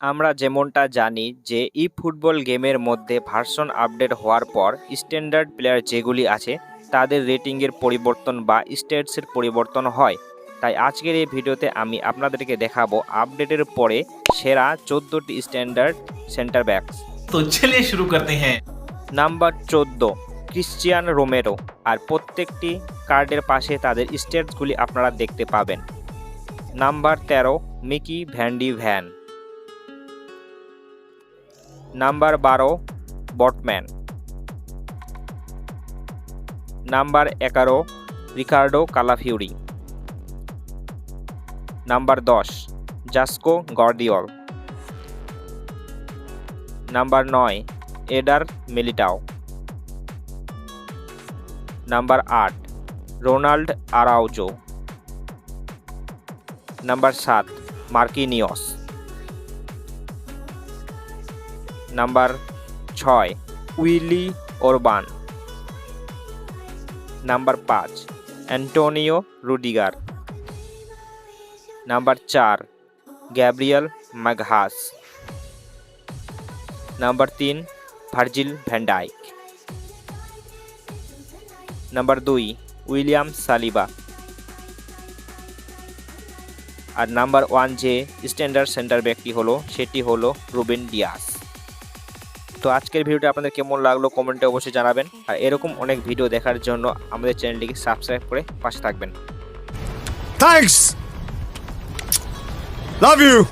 আমরা যেমনটা জানি যে ই ফুটবল গেমের মধ্যে ভার্সন আপডেট হওয়ার পর স্ট্যান্ডার্ড প্লেয়ার যেগুলি আছে তাদের রেটিংয়ের পরিবর্তন বা স্টেটসের পরিবর্তন হয়। তাই আজকের এই ভিডিওতে আমি আপনাদেরকে দেখাবো আপডেটের পরে সেরা চোদ্দোটি স্ট্যান্ডার্ড সেন্টার ব্যাকস তো ছেলে শুরু করতে হ্যাঁ। নাম্বার চোদ্দ ক্রিশ্চিয়ান রোমেরো আর প্রত্যেকটি কার্ডের পাশে তাদের স্টেটসগুলি আপনারা দেখতে পাবেন। নাম্বার তেরো মিকি ভ্যান্ডি ভ্যান নাম্বার বারো, বটম্যান। নাম্বার এগারো, রিকার্ডো কালাফিউরি। নাম্বার দশ, জাস্কো গর্দিওল। নাম্বার নয়, এডার মিলিটাও। নাম্বার আট, রোনাল্ড আরাউজো। নাম্বার সাত মার্কিনিয়স নাম্বার ছয়, উইলি ওরবান। নাম্বার পাঁচ, অ্যান্টোনিও রুডিগার। নাম্বার চার, গ্যাব্রিয়াল ম্যাগহাস নাম্বার তিন, ভার্জিল ভ্যান্ডাইক নাম্বার দুই, উইলিয়াম সালিবা। আর নাম্বার ওয়ান যে স্ট্যান্ডার্ড সেন্টার ব্যাকটি হলো, সেটি হলো রুবেন ডিয়াস। তো আজকের ভিডিওটা আপনাদের কেমন লাগল কমেন্টে অবশ্যই জানাবেন। আর এরকম অনেক ভিডিও দেখার জন্য আমাদের চ্যানেলটিকে সাবস্ক্রাইব করে পাশে থাকবেন। Thanks love you!